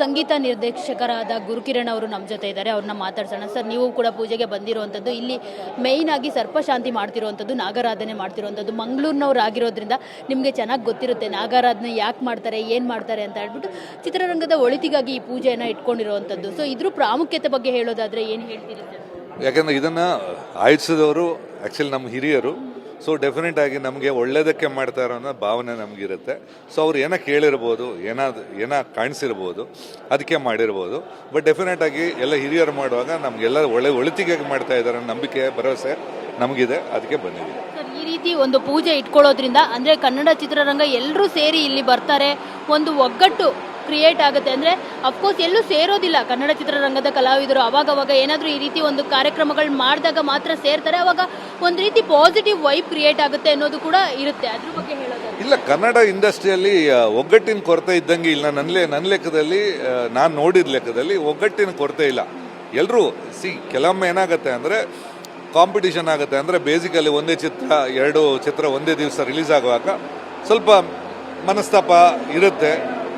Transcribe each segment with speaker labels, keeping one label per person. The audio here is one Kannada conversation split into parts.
Speaker 1: ಸಂಗೀತ ನಿರ್ದೇಶಕರಾದ ಗುರುಕಿರಣ್ ಅವರು ನಮ್ಮ ಜೊತೆ ಇದ್ದಾರೆ, ಅವ್ರನ್ನ ಮಾತಾಡ್ಸೋಣ. ಸರ್, ನೀವು ಕೂಡ ಪೂಜೆಗೆ ಬಂದಿರುವಂಥದ್ದು, ಇಲ್ಲಿ ಮೇಯ್ನ್ ಆಗಿ ಸರ್ಪಶಾಂತಿ ಮಾಡ್ತಿರುವಂಥದ್ದು, ನಾಗಾರಾಧನೆ ಮಾಡ್ತಿರುವಂಥದ್ದು ಮಂಗಳೂರಿನವ್ರು ಆಗಿರೋದ್ರಿಂದ ನಿಮಗೆ ಚೆನ್ನಾಗಿ ಗೊತ್ತಿರುತ್ತೆ ನಾಗಾರಾಧನೆ ಯಾಕೆ ಮಾಡ್ತಾರೆ, ಏನು ಮಾಡ್ತಾರೆ ಅಂತ ಹೇಳ್ಬಿಟ್ಟು ಚಿತ್ರರಂಗದ ಒಳಿತಿಗಾಗಿ ಈ ಪೂಜೆಯನ್ನು ಇಟ್ಕೊಂಡಿರುವಂಥದ್ದು. ಸೊ ಇದ್ರ ಪ್ರಾಮುಖ್ಯತೆ ಬಗ್ಗೆ ಹೇಳೋದಾದರೆ ಏನು ಹೇಳ್ತೀರಿ
Speaker 2: ಯಾಕಂದ್ರೆ ಇದನ್ನ ಆಯೋಜಿಸಿದವರು ಆ್ಯಕ್ಚುಲಿ ನಮ್ಮ ಹಿರಿಯರು. ಸೊ ಡೆಫಿನೆಟ್ ಆಗಿ ನಮಗೆ ಒಳ್ಳೇದಕ್ಕೆ ಮಾಡ್ತಾರೆ ಅನ್ನೋ ಭಾವನೆ ನಮಗಿರುತ್ತೆ. ಸೊ ಅವ್ರು ಏನೋ ಕೇಳಿರ್ಬೋದು ಏನಾದ್ರು ಏನೋ ಕಾಣಿಸಿರ್ಬೋದು ಅದಕ್ಕೆ ಮಾಡಿರ್ಬೋದು. ಬಟ್ ಡೆಫಿನೆಟ್ ಆಗಿ ಎಲ್ಲ ಹಿರಿಯರು ಮಾಡುವಾಗ ನಮಗೆಲ್ಲ ಒಳ್ಳೆ ಒಳಿತಿಗೆ ಮಾಡ್ತಾ ಇದ್ದಾರೆ ನಂಬಿಕೆ, ಭರವಸೆ ನಮಗಿದೆ ಅದಕ್ಕೆ
Speaker 1: ಬಂದಿದೆ ಈ ರೀತಿ ಒಂದು ಪೂಜೆ ಇಟ್ಕೊಳ್ಳೋದ್ರಿಂದ, ಅಂದ್ರೆ ಕನ್ನಡ ಚಿತ್ರರಂಗ ಎಲ್ಲರೂ ಸೇರಿ ಇಲ್ಲಿ ಬರ್ತಾರೆ. ಒಂದು ಒಗ್ಗಟ್ಟು ಕ್ರಿಯೇಟ್ ಆಗುತ್ತೆ ಅಂದ್ರೆ ಅಫ್ಕೋರ್ಸ್ ಎಲ್ಲೂ ಸೇರೋದಿಲ್ಲ. ಕನ್ನಡ ಚಿತ್ರರಂಗದ ಕಲಾವಿದರು ಅವಾಗವಾಗ ಏನಾದರೂ ಈ ರೀತಿ ಒಂದು ಕಾರ್ಯಕ್ರಮಗಳು ಮಾಡಿದಾಗ ಮಾತ್ರ ಸೇರ್ತಾರೆ. ಅವಾಗ ಒಂದು ರೀತಿ ಪಾಸಿಟಿವ್ ವೈಬ್ ಕ್ರಿಯೇಟ್ ಆಗುತ್ತೆ ಅನ್ನೋದು ಕೂಡ ಇರುತ್ತೆ. ಅದ್ರ ಬಗ್ಗೆ ಹೇಳೋದು
Speaker 2: ಇಲ್ಲ, ಕನ್ನಡ ಇಂಡಸ್ಟ್ರಿಯಲ್ಲಿ ಒಗ್ಗಟ್ಟಿನ ಕೊರತೆ ಇದ್ದಂಗೆ ಇಲ್ಲ. ನನ್ನ ಲೇ ನನ್ನ ಲೆಕ್ಕದಲ್ಲಿ ನಾನು ನೋಡಿದ ಲೆಕ್ಕದಲ್ಲಿ ಒಗ್ಗಟ್ಟಿನ ಕೊರತೆ ಇಲ್ಲ. ಎಲ್ಲರೂ ಸಿ, ಕೆಲವೊಮ್ಮೆ ಏನಾಗುತ್ತೆ ಅಂದರೆ ಕಾಂಪಿಟಿಷನ್ ಆಗುತ್ತೆ ಅಂದರೆ ಬೇಸಿಕಲಿ ಒಂದೇ ಚಿತ್ರ, ಎರಡು ಚಿತ್ರ ಒಂದೇ ದಿವಸ ರಿಲೀಸ್ ಆಗುವಾಗ ಸ್ವಲ್ಪ ಮನಸ್ತಾಪ ಇರುತ್ತೆ.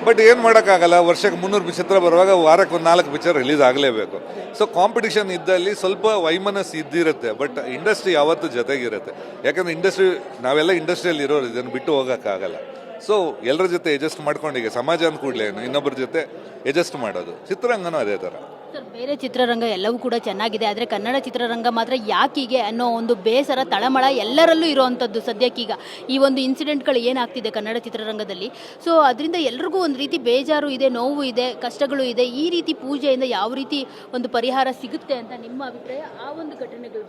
Speaker 2: ಬಟ್ ಏನು ಮಾಡೋಕ್ಕಾಗಲ್ಲ? ವರ್ಷಕ್ಕೆ ಮುನ್ನೂರು ಚಿತ್ರ ಬರುವಾಗ ವಾರಕ್ಕೆ ಒಂದು ನಾಲ್ಕು ಪಿಚ್ಚರ್ ರಿಲೀಸ್ ಆಗಲೇಬೇಕು. ಸೊ ಕಾಂಪಿಟಿಷನ್ ಇದ್ದಲ್ಲಿ ಸ್ವಲ್ಪ ವೈಮನಸ್ ಇದ್ದಿರುತ್ತೆ ಬಟ್ ಇಂಡಸ್ಟ್ರಿ ಯಾವತ್ತೂ ಜೊತೆಗಿರುತ್ತೆ. ಯಾಕಂದರೆ ಇಂಡಸ್ಟ್ರಿ ನಾವೆಲ್ಲ ಇಂಡಸ್ಟ್ರಿಯಲ್ಲಿ ಇರೋರು, ಇದನ್ನು ಬಿಟ್ಟು ಹೋಗೋಕ್ಕಾಗಲ್ಲ. ಸೊ ಎಲ್ಲರ ಜೊತೆ ಅಡ್ಜಸ್ಟ್ ಮಾಡ್ಕೊಂಡು ಈಗ ಸಮಾಜ ಅಂದ್ಕೂಡ್ಲೇನು ಕೂಡಲೇ ಇನ್ನೊಬ್ಬರ ಜೊತೆ ಅಡ್ಜಸ್ಟ್ ಮಾಡೋದು. ಚಿತ್ರರಂಗನೂ ಅದೇ ಥರ
Speaker 1: ಸರ್, ಬೇರೆ ಚಿತ್ರರಂಗ ಎಲ್ಲವೂ ಕೂಡ ಚೆನ್ನಾಗಿದೆ, ಆದರೆ ಕನ್ನಡ ಚಿತ್ರರಂಗ ಮಾತ್ರ ಯಾಕೀಗೆ ಅನ್ನೋ ಒಂದು ಬೇಸರ, ತಳಮಳ ಎಲ್ಲರಲ್ಲೂ ಇರುವಂಥದ್ದು ಸದ್ಯಕ್ಕೀಗ. ಈ ಒಂದು ಇನ್ಸಿಡೆಂಟ್ಗಳು ಏನಾಗ್ತಿದೆ ಕನ್ನಡ ಚಿತ್ರರಂಗದಲ್ಲಿ? ಸೊ ಅದರಿಂದ ಎಲ್ರಿಗೂ ಒಂದು ರೀತಿ ಬೇಜಾರು ಇದೆ, ನೋವು ಇದೆ, ಕಷ್ಟಗಳು ಇದೆ. ಈ ರೀತಿ ಪೂಜೆಯಿಂದ ಯಾವ ರೀತಿ ಒಂದು ಪರಿಹಾರ ಸಿಗುತ್ತೆ ಅಂತ ನಿಮ್ಮ ಅಭಿಪ್ರಾಯ? ಆ ಒಂದು ಘಟನೆಗಳು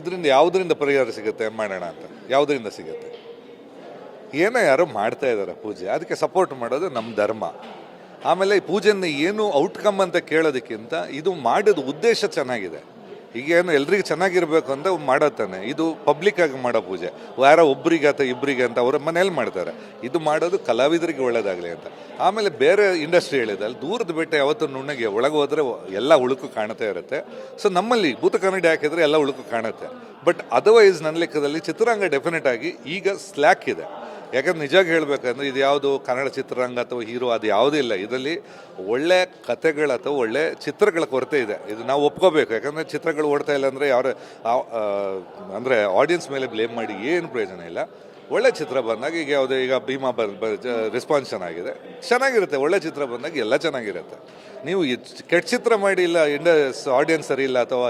Speaker 2: ಇದರಿಂದ ಯಾವುದರಿಂದ ಪರಿಹಾರ ಸಿಗುತ್ತೆ ಮಾಡೋಣ ಅಂತ? ಯಾವುದರಿಂದ ಸಿಗುತ್ತೆ? ಏನೋ ಯಾರೋ ಮಾಡ್ತಾ ಇದ್ದಾರೆ ಪೂಜೆ, ಅದಕ್ಕೆ ಸಪೋರ್ಟ್ ಮಾಡೋದು ನಮ್ಮ ಧರ್ಮ. ಆಮೇಲೆ ಈ ಪೂಜೆನ ಏನು ಔಟ್ಕಮ್ ಅಂತ ಕೇಳೋದಕ್ಕಿಂತ ಇದು ಮಾಡಿದ ಉದ್ದೇಶ ಚೆನ್ನಾಗಿದೆ. ಈಗೇನು ಎಲ್ರಿಗೂ ಚೆನ್ನಾಗಿರ್ಬೇಕು ಅಂತ ಮಾಡತ್ತಾನೆ. ಇದು ಪಬ್ಲಿಕ್ ಆಗಿ ಮಾಡೋ ಪೂಜೆ. ಯಾರೋ ಒಬ್ರಿಗೆ ಅಥವಾ ಇಬ್ಬರಿಗೆ ಅಂತ ಅವ್ರ ಮನೇಲಿ ಮಾಡ್ತಾರೆ. ಇದು ಮಾಡೋದು ಕಲಾವಿದರಿಗೆ ಒಳ್ಳೇದಾಗಲಿ ಅಂತ. ಆಮೇಲೆ ಬೇರೆ ಇಂಡಸ್ಟ್ರಿ ಹೇಳಿದೆ. ಅಲ್ಲಿ ದೂರದ ಬೆಟ್ಟ ಯಾವತ್ತೂ ನುಣ್ಣಗೆ ಒಳಗೆ ಹೋದರೆ ಎಲ್ಲ ಉಳುಕು ಕಾಣುತ್ತೆ ಇರುತ್ತೆ. ಸೊ ನಮ್ಮಲ್ಲಿ ಭೂತ ಕನ್ನಡಿ ಹಾಕಿದ್ರೆ ಎಲ್ಲ ಉಳುಕು ಕಾಣುತ್ತೆ. ಬಟ್ ಅದರ್ವೈಸ್ ನನ್ನ ಲೆಕ್ಕದಲ್ಲಿ ಚಿತ್ರರಂಗ ಡೆಫಿನೆಟ್ ಆಗಿ ಈಗ ಸ್ಲ್ಯಾಕ್ ಇದೆ. ಯಾಕಂದ್ರೆ ನಿಜವಾಗಿ ಹೇಳ್ಬೇಕಂದ್ರೆ ಇದು ಯಾವುದು ಕನ್ನಡ ಚಿತ್ರರಂಗ ಅಥವಾ ಹೀರೋ, ಅದು ಯಾವುದೂ ಇಲ್ಲ. ಇದರಲ್ಲಿ ಒಳ್ಳೆ ಕಥೆಗಳು ಅಥವಾ ಒಳ್ಳೆ ಚಿತ್ರಗಳ ಕೊರತೆ ಇದೆ. ಇದು ನಾವು ಒಪ್ಕೋಬೇಕು. ಯಾಕಂದರೆ ಚಿತ್ರಗಳು ಓಡ್ತಾ ಇಲ್ಲ ಅಂದರೆ ಯಾರು ಅಂದರೆ ಆಡಿಯನ್ಸ್ ಮೇಲೆ ಬ್ಲೇಮ್ ಮಾಡಿ ಏನು ಪ್ರಯೋಜನ ಇಲ್ಲ. ಒಳ್ಳೆ ಚಿತ್ರ ಬಂದಾಗ ಈಗ ಯಾವುದೇ ಈಗ ಭೀಮಾ ಬರ್ ರೆಸ್ಪಾನ್ಸ್ ಚೆನ್ನಾಗಿದೆ. ಚೆನ್ನಾಗಿರುತ್ತೆ, ಒಳ್ಳೆ ಚಿತ್ರ ಬಂದಾಗ ಎಲ್ಲ ಚೆನ್ನಾಗಿರುತ್ತೆ. ನೀವು ಕೆಟ್ಟ ಚಿತ್ರ ಮಾಡಿ ಇಲ್ಲ ಇಂಡಸ್ ಆಡಿಯನ್ಸ್ ಸರಿ ಇಲ್ಲ ಅಥವಾ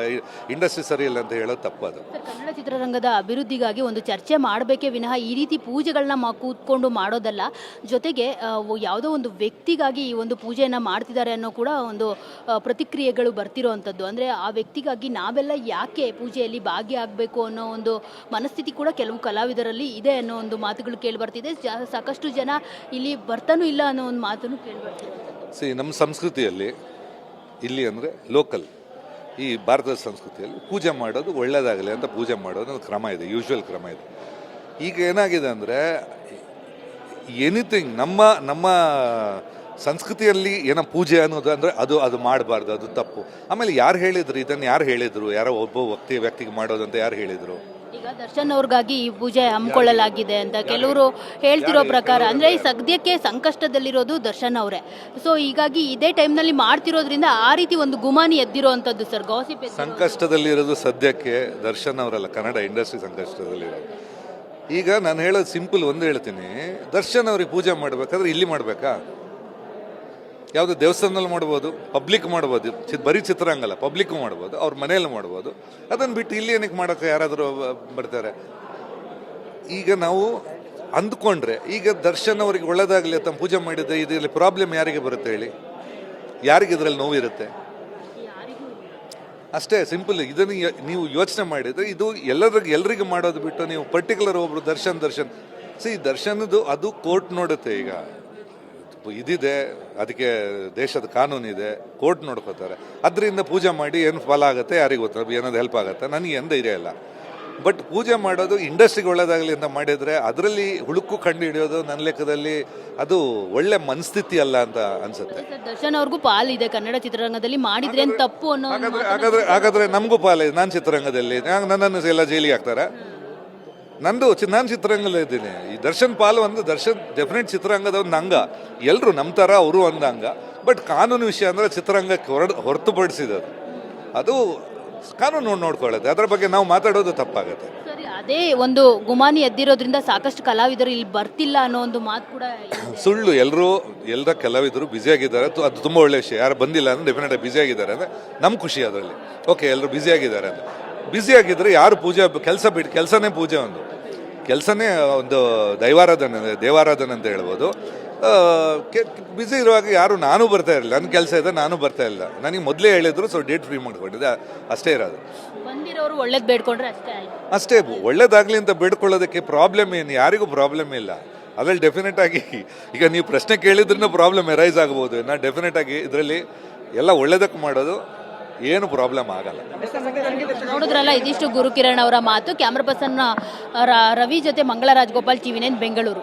Speaker 2: ಇಂಡಸ್ಟ್ರಿ ಸರಿ ಇಲ್ಲ ಅಂತ ಹೇಳೋದು ತಪ್ಪದು.
Speaker 1: ಕನ್ನಡ ಚಿತ್ರರಂಗದ ಅಭಿವೃದ್ಧಿಗಾಗಿ ಒಂದು ಚರ್ಚೆ ಮಾಡಬೇಕೇ ವಿನಃ ಈ ರೀತಿ ಪೂಜೆಗಳನ್ನ ಕೂತ್ಕೊಂಡು ಮಾಡೋದಲ್ಲ, ಜೊತೆಗೆ ಯಾವುದೋ ಒಂದು ವ್ಯಕ್ತಿಗಾಗಿ ಈ ಒಂದು ಪೂಜೆಯನ್ನು ಮಾಡ್ತಿದ್ದಾರೆ ಅನ್ನೋ ಕೂಡ ಒಂದು ಪ್ರತಿಕ್ರಿಯೆಗಳು ಬರ್ತಿರೋವಂಥದ್ದು ಅಂದರೆ ಆ ವ್ಯಕ್ತಿಗಾಗಿ ನಾವೆಲ್ಲ ಯಾಕೆ ಪೂಜೆಯಲ್ಲಿ ಭಾಗಿಯಾಗಬೇಕು ಅನ್ನೋ ಒಂದು ಮನಸ್ಥಿತಿ ಕೂಡ ಕೆಲವು ಕಲಾವಿದರಲ್ಲಿ ಇದೆ ಅನ್ನೋ ಒಂದು ಮಾತುಗಳು ಕೇಳಿಬರ್ತಿದೆ ಬರ್ತಿದೆ. ಸಾಕಷ್ಟು ಜನ ಇಲ್ಲಿ ಬರ್ತಾನೂ ಇಲ್ಲ ಅನ್ನೋ ಒಂದು ಮಾತನ್ನು ಕೇಳಿಬರ್ತಿದೆ
Speaker 2: ಸಿ, ನಮ್ಮ ಸಂಸ್ಕೃತಿಯಲ್ಲಿ ಇಲ್ಲಿ ಅಂದರೆ ಲೋಕಲ್ ಈ ಭಾರತದ ಸಂಸ್ಕೃತಿಯಲ್ಲಿ ಪೂಜೆ ಮಾಡೋದು ಒಳ್ಳೆಯದಾಗಲಿ ಅಂತ ಪೂಜೆ ಮಾಡೋದು ಒಂದು ಕ್ರಮ ಇದೆ ಯೂಶ್ವಲ್ ಕ್ರಮ ಇದೆ. ಈಗ ಏನಾಗಿದೆ ಅಂದರೆ ಎನಿಥಿಂಗ್ ನಮ್ಮ ನಮ್ಮ ಸಂಸ್ಕೃತಿಯಲ್ಲಿ ಏನೋ ಪೂಜೆ ಅನ್ನೋದು ಅಂದರೆ ಅದು ಅದು ಮಾಡಬಾರ್ದು, ಅದು ತಪ್ಪು. ಆಮೇಲೆ ಯಾರು ಹೇಳಿದರು, ಇದನ್ನು ಯಾರು ಹೇಳಿದರು, ಯಾರೋ ಒಬ್ಬ ವ್ಯಕ್ತಿ, ವ್ಯಕ್ತಿಗೆ ಮಾಡೋದು ಅಂತ ಯಾರು ಹೇಳಿದರು?
Speaker 1: ಈಗ ದರ್ಶನ್ ಅವ್ರಿಗಾಗಿ ಈ ಪೂಜೆ ಹಮ್ಮಿಕೊಳ್ಳಲಾಗಿದೆ ಅಂತ ಕೆಲವರು ಹೇಳ್ತಿರೋ ಪ್ರಕಾರ ಅಂದ್ರೆ ಈ ಸದ್ಯಕ್ಕೆ ಸಂಕಷ್ಟದಲ್ಲಿರೋದು ದರ್ಶನ್ ಅವರೇ. ಸೊ ಹೀಗಾಗಿ ಇದೇ ಟೈಮ್ನಲ್ಲಿ ಮಾಡ್ತಿರೋದ್ರಿಂದ ಆ ರೀತಿ ಒಂದು ಗುಮಾನಿ ಎದ್ದಿರೋವಂಥದ್ದು ಸರ್ ಗಾಸಿಪ್
Speaker 2: ಸಂಕಷ್ಟದಲ್ಲಿರೋದು ಸದ್ಯಕ್ಕೆ ದರ್ಶನ್ ಅವರಲ್ಲ ಕನ್ನಡ ಇಂಡಸ್ಟ್ರಿ ಸಂಕಷ್ಟದಲ್ಲಿರೋದು. ಈಗ ನಾನು ಹೇಳೋದು ಸಿಂಪಲ್ ಒಂದು ಹೇಳ್ತೀನಿ. ದರ್ಶನ್ ಅವ್ರಿಗೆ ಪೂಜೆ ಮಾಡ್ಬೇಕಾದ್ರೆ ಇಲ್ಲಿ ಮಾಡಬೇಕಾ? ಯಾವುದೋ ದೇವಸ್ಥಾನದಲ್ಲಿ ಮಾಡ್ಬೋದು ಪಬ್ಲಿಕ್ ಮಾಡ್ಬೋದು, ಚಿ ಬರೀ ಚಿತ್ರಾಂಗಲ್ಲ ಪಬ್ಲಿಕ್ ಮಾಡ್ಬೋದು, ಅವ್ರ ಮನೆಯಲ್ಲಿ ಮಾಡ್ಬೋದು. ಅದನ್ನು ಬಿಟ್ಟು ಇಲ್ಲಿ ಏನಕ್ಕೆ ಮಾಡೋಕ್ಕೆ ಯಾರಾದರೂ ಬರ್ತಾರೆ? ಈಗ ನಾವು ಅಂದ್ಕೊಂಡ್ರೆ, ಈಗ ದರ್ಶನ್ ಅವರಿಗೆ ಒಳ್ಳೇದಾಗಲಿ ತಮ್ಮ ಪೂಜೆ ಮಾಡಿದ್ರೆ ಇದರಲ್ಲಿ ಪ್ರಾಬ್ಲಮ್ ಯಾರಿಗೆ ಬರುತ್ತೆ ಹೇಳಿ? ಯಾರಿಗೆ ಇದರಲ್ಲಿ ನೋವಿರುತ್ತೆ? ಅಷ್ಟೇ ಸಿಂಪಲ್ ಇದನ್ನು ನೀವು ಯೋಚನೆ ಮಾಡಿದರೆ ಇದು ಎಲ್ಲರಿಗೂ ಎಲ್ರಿಗೂ ಮಾಡೋದು ಬಿಟ್ಟು ನೀವು ಪರ್ಟಿಕ್ಯುಲರ್ ಒಬ್ಬರು ದರ್ಶನ್ ದರ್ಶನ್. ಸಿ ದರ್ಶನದ್ದು ಅದು ಕೋರ್ಟ್ ನೋಡುತ್ತೆ ಈಗ. ಇದಿದೆ ಅದಕ್ಕೆ ದೇಶದ ಕಾನೂನಿದೆ ಕೋರ್ಟ್ ನೋಡ್ಕೋತಾರೆ. ಅದರಿಂದ ಪೂಜೆ ಮಾಡಿ ಏನು ಫಲ ಆಗುತ್ತೆ ಯಾರಿಗೆ ಗೊತ್ತ? ಏನಾದ್ರು ಹೆಲ್ಪ್ ಆಗುತ್ತೆ? ನನಗೆ ಎಂದ ಇದೆ ಇಲ್ಲ. ಬಟ್ ಪೂಜೆ ಮಾಡೋದು ಇಂಡಸ್ಟ್ರಿಗೆ ಒಳ್ಳೇದಾಗಲಿ ಅಂತ ಮಾಡಿದರೆ ಅದರಲ್ಲಿ ಹುಳುಕು ಕಂಡು ಹಿಡಿಯೋದು ನನ್ನ ಲೆಕ್ಕದಲ್ಲಿ ಅದು ಒಳ್ಳೆ ಮನಸ್ಥಿತಿ ಅಲ್ಲ ಅಂತ ಅನ್ಸುತ್ತೆ.
Speaker 1: ದರ್ಶನ್ ಅವ್ರಿಗೂ ಪಾಲಿದೆ ಕನ್ನಡ ಚಿತ್ರರಂಗದಲ್ಲಿ ಮಾಡಿದ್ರೆ ತಪ್ಪು ಅನ್ನೋ
Speaker 2: ಹಾಗಾದ್ರೆ ಹಾಗಾದ್ರೆ ಹಾಗಾದ್ರೆ ನಮಗೂ ಪಾಲಿದೆ ನಾನು ಚಿತ್ರರಂಗದಲ್ಲಿ. ನಾನ್- ನನ್ನನ್ನು ಎಲ್ಲ ಜೈಲಿಗೆ ಹಾಕ್ತಾರೆ. ನಂದು ಚಿನ್ನ ನಾನು ಚಿತ್ರರಂಗದಲ್ಲಿ ಇದ್ದೀನಿ. ಈ ದರ್ಶನ್ ಪಾಲು ಒಂದು ದರ್ಶನ್ ಡೆಫಿನೆಟ್ ಚಿತ್ರರಂಗದ ಒಂದು ಅಂಗ. ಎಲ್ಲರೂ ನಮ್ಮ ಥರ ಅವರು ಒಂದು ಅಂಗ. ಬಟ್ ಕಾನೂನು ವಿಷಯ ಅಂದರೆ ಚಿತ್ರರಂಗಕ್ಕೆ ಹೊರ ಹೊರತುಪಡಿಸಿದದು ಅದು ಕಾನೂನು ನೋಡಿ ನೋಡ್ಕೊಳ್ಳುತ್ತೆ ಅದರ ಬಗ್ಗೆ ನಾವು ಮಾತಾಡೋದು ತಪ್ಪಾಗುತ್ತೆ.
Speaker 1: ಸರಿ ಅದೇ ಒಂದು ಗುಮಾನಿ ಎದ್ದಿರೋದ್ರಿಂದ ಸಾಕಷ್ಟು ಕಲಾವಿದರು ಇಲ್ಲಿ ಬರ್ತಿಲ್ಲ ಅನ್ನೋ ಒಂದು ಮಾತು ಕೂಡ
Speaker 2: ಸುಳ್ಳು. ಎಲ್ಲರೂ ಎಲ್ಲರ ಕಲಾವಿದರು ಬ್ಯುಸಿಯಾಗಿದ್ದಾರೆ ಅದು ಅದು ತುಂಬ ಒಳ್ಳೆ ವಿಷಯ. ಯಾರು ಬಂದಿಲ್ಲ ಅಂದರೆ ಡೆಫಿನೆಟ್ ಬ್ಯುಸಿ ಆಗಿದ್ದಾರೆ ಅಂದರೆ ನಮ್ಮ ಖುಷಿ ಅದರಲ್ಲಿ. ಓಕೆ ಎಲ್ಲರೂ ಬ್ಯುಸಿ ಆಗಿದ್ದಾರೆ ಅಂತ ಬ್ಯುಸಿ ಆಗಿದ್ರೆ ಯಾರು ಪೂಜೆ ಕೆಲಸ ಬಿಟ್ಟು ಕೆಲಸನೇ ಪೂಜೆ ಒಂದು. ಕೆಲಸನೇ ಒಂದು ದೈವಾರಾಧನೆ ದೇವಾರಾಧನೆ ಅಂತ ಹೇಳ್ಬೋದು. ಬ್ಯುಸಿ ಇರುವಾಗ ಯಾರು ನಾನು ಬರ್ತಾ ಇರಲಿಲ್ಲ. ನನ್ನ ಕೆಲಸ ಇದೆ ನಾನು ಬರ್ತಾ ಇಲ್ಲ. ನನಗೆ ಮೊದಲೇ ಹೇಳಿದ್ರು ಸೊ ಡೇಟ್ ಫ್ರೀ ಮಾಡ್ಕೊಂಡಿದ್ದೆ. ಅಷ್ಟೇ ಇರೋದು.
Speaker 1: ಬಂದಿರೋರು ಒಳ್ಳೇದು ಬೇಡ್ಕೊಂಡ್ರೆ ಅಷ್ಟೇ
Speaker 2: ಅಷ್ಟೇ ಒಳ್ಳೇದಾಗ್ಲಿ ಅಂತ ಬೇಡ್ಕೊಳ್ಳೋದಕ್ಕೆ ಪ್ರಾಬ್ಲಮ್ ಏನು? ಯಾರಿಗೂ ಪ್ರಾಬ್ಲಮ್ ಇಲ್ಲ. ಅದರಲ್ಲಿ ಡೆಫಿನೆಟ್ ಆಗಿ ಈಗ ನೀವು ಪ್ರಶ್ನೆ ಕೇಳಿದ್ರೂ ಪ್ರಾಬ್ಲಮ್ ಎರೈಸ್ ಆಗ್ಬೋದು. ನಾನು ಡೆಫಿನೆಟ್ ಆಗಿ ಇದರಲ್ಲಿ ಎಲ್ಲ ಒಳ್ಳೇದಕ್ಕೆ ಮಾಡೋದು ಏನು ಪ್ರಾಬ್ಲಮ್ ಆಗಲ್ಲ.
Speaker 1: ನೋಡಿದ್ರಲ್ಲ, ಇದಿಷ್ಟು ಗುರುಕಿರಣ್ ಅವರ ಮಾತು. ಕ್ಯಾಮ್ರಾ ಪರ್ಸನ್ ರವಿ ಜೊತೆ ಮಂಗಳ ರಾಜಗೋಪಾಲ್ ಟಿವಿ ನೈನ್ ಬೆಂಗಳೂರು.